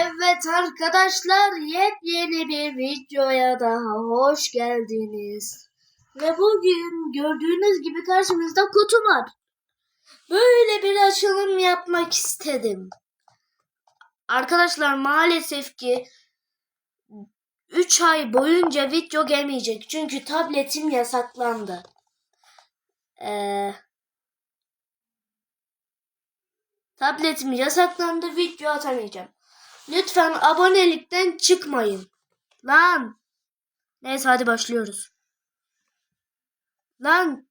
Evet arkadaşlar yepyeni bir videoya daha hoş geldiniz. Ve bugün gördüğünüz gibi karşımızda kutu var. Böyle bir açılım yapmak istedim. Arkadaşlar maalesef ki 3 ay boyunca video gelmeyecek. Çünkü tabletim yasaklandı. Eee... Tabletim yasaklandı video atamayacağım. Lütfen abonelikten çıkmayın. Lan. Neyse hadi başlıyoruz. Lan.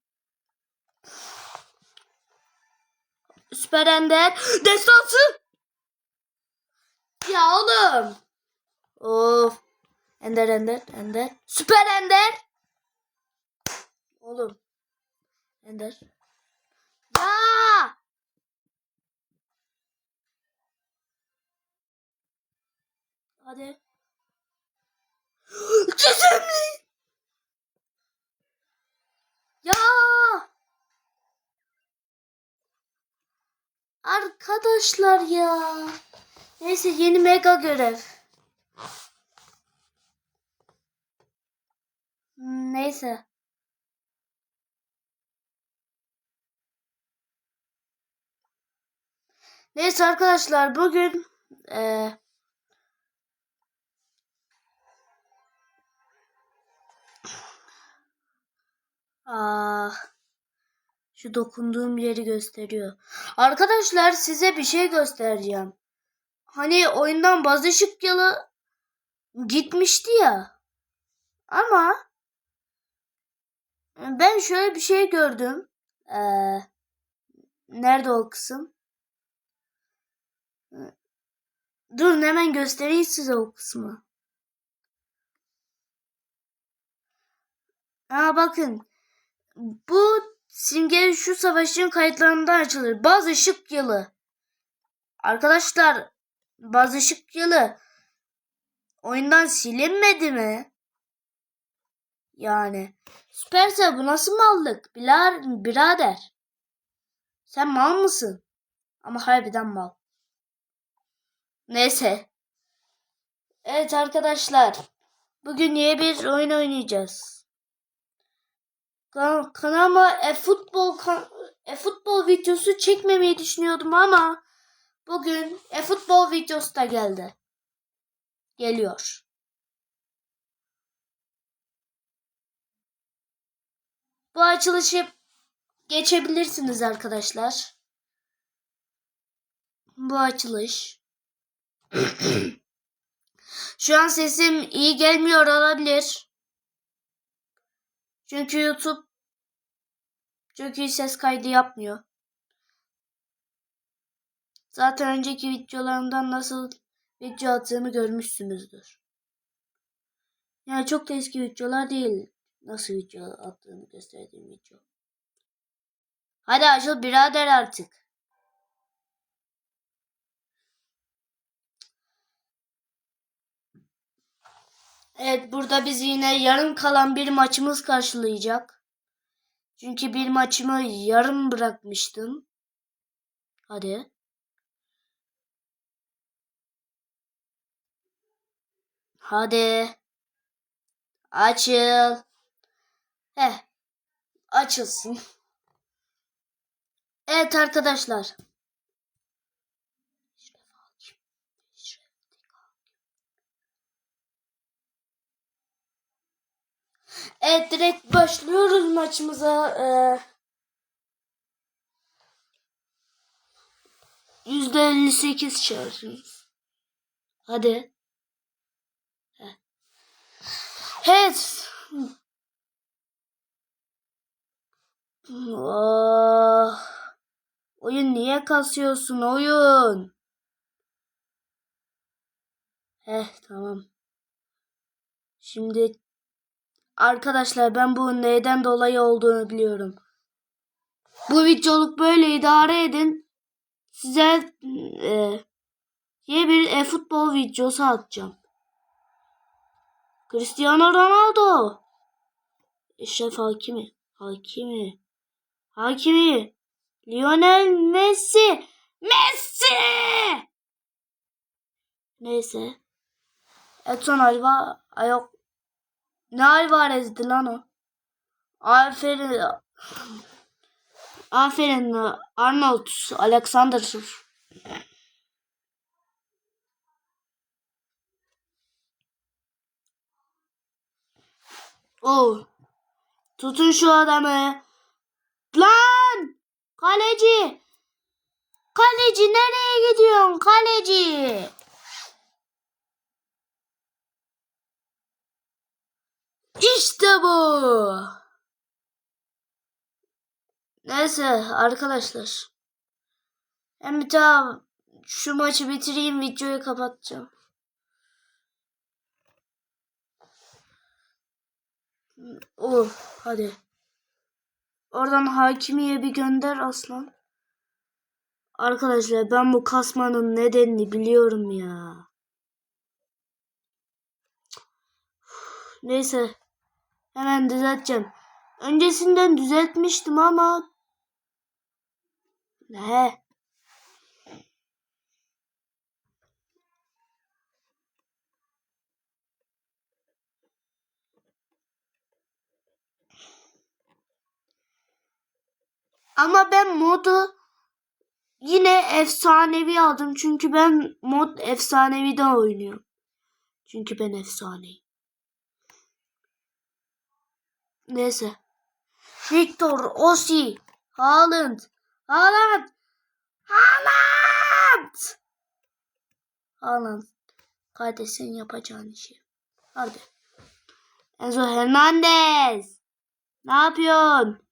Süper Ender. Destansı. Ya oğlum. Of. Ender Ender Ender. Süper Ender. Oğlum. Ender. Ya. Hadi. Gizemli. Ya. Arkadaşlar ya. Neyse yeni mega görev. Hmm, Neyse. Neyse arkadaşlar bugün eee Ah. Şu dokunduğum yeri gösteriyor. Arkadaşlar size bir şey göstereceğim. Hani oyundan bazı ışık yalı gitmişti ya. Ama ben şöyle bir şey gördüm. Ee, nerede o kısım? Durun hemen göstereyim size o kısmı. Aa bakın. Bu simge şu savaşın kayıtlarında açılır. Bazı ışık yılı. Arkadaşlar bazı ışık yılı oyundan silinmedi mi? Yani Süperse bu nasıl mallık? Bilar, birader. Sen mal mısın? Ama harbiden mal. Neyse. Evet arkadaşlar. Bugün yeni bir oyun oynayacağız. Kan- kanalıma e-futbol e-futbol videosu çekmemeyi düşünüyordum ama bugün e-futbol videosu da geldi. Geliyor. Bu açılışı geçebilirsiniz arkadaşlar. Bu açılış. Şu an sesim iyi gelmiyor olabilir. Çünkü YouTube iyi ses kaydı yapmıyor. Zaten önceki videolarımdan nasıl video attığımı görmüşsünüzdür. Yani çok da eski videolar değil. Nasıl video attığını gösterdiğim video. Hadi açıl birader artık. Evet burada bizi yine yarım kalan bir maçımız karşılayacak. Çünkü bir maçımı yarım bırakmıştım. Hadi. Hadi. Açıl. Heh. Açılsın. Evet arkadaşlar. Evet direkt başlıyoruz maçımıza. Ee, %58 şarjımız. Hadi. Heh. Evet. Oh. Oyun niye kasıyorsun oyun? Heh tamam. Şimdi arkadaşlar ben bu neyden dolayı olduğunu biliyorum. Bu videoluk böyle idare edin. Size e, yeni bir e, futbol videosu atacağım. Cristiano Ronaldo. Eşref Hakimi. Hakimi. Hakimi. Lionel Messi. Messi! Neyse. Edson Alva yok. Ne Alvarez'di lan o? Aferin. Aferin Arnold Alexander. Oh. Tutun şu adamı. Lan! Kaleci! Kaleci nereye gidiyorsun kaleci? İşte bu. Neyse arkadaşlar. Ben bir daha şu maçı bitireyim videoyu kapatacağım. Oh hadi. Oradan hakimiye bir gönder aslan. Arkadaşlar ben bu kasmanın nedenini biliyorum ya. Neyse. Hemen düzelteceğim. Öncesinden düzeltmiştim ama ne? Ama ben modu yine efsanevi aldım. Çünkü ben mod efsanevi de oynuyorum. Çünkü ben efsaneyim. Neyse. Victor Osi. Haaland. Haaland. Haaland. Haaland. Kardeşin yapacağın işi. Hadi. Enzo Hernandez. Ne yapıyorsun?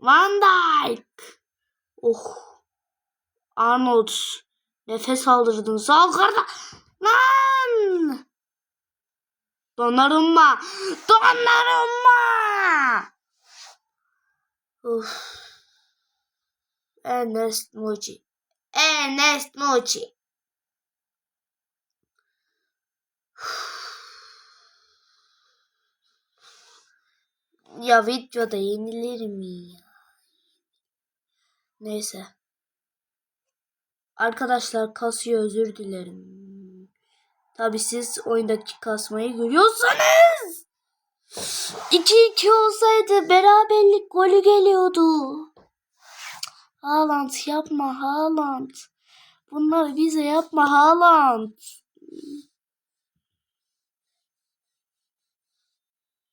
Van Dijk. Oh. Arnold. Nefes aldırdın. Sağ ol karda. Lan. Donnarumma. Donnarumma. Uf. Ernest Mucci. Ernest Mucci. Ya videoda yenilir mi ya? Neyse. Arkadaşlar kasıyor özür dilerim. Tabi siz oyundaki kasmayı görüyorsanız. 2-2 olsaydı beraberlik golü geliyordu. Haaland yapma Haaland. Bunları bize yapma Haaland.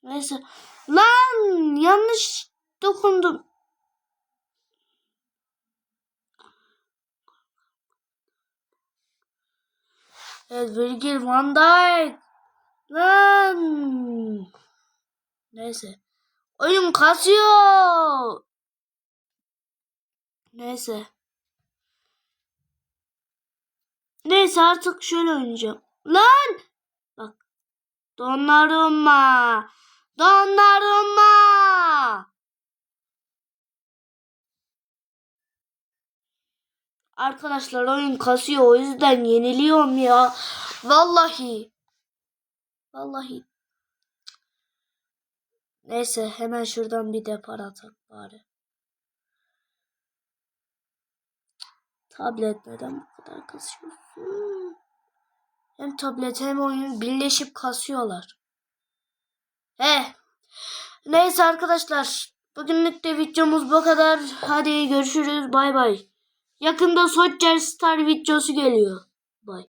Neyse. Lan yanlış dokundum. Evet Virgil van Dijk. Lan. Neyse. Oyun kasıyor. Neyse. Neyse artık şöyle oynayacağım. Lan. Bak. Donnarumma. Donnarumma. Arkadaşlar oyun kasıyor o yüzden yeniliyorum ya. Vallahi. Vallahi. Neyse hemen şuradan bir depar atak bari. Tablet neden bu kadar kasıyorsun? Hem tablet hem oyun birleşip kasıyorlar. He. Neyse arkadaşlar. Bugünlük de videomuz bu kadar. Hadi görüşürüz. Bay bay. Yakında Soldier Star videosu geliyor.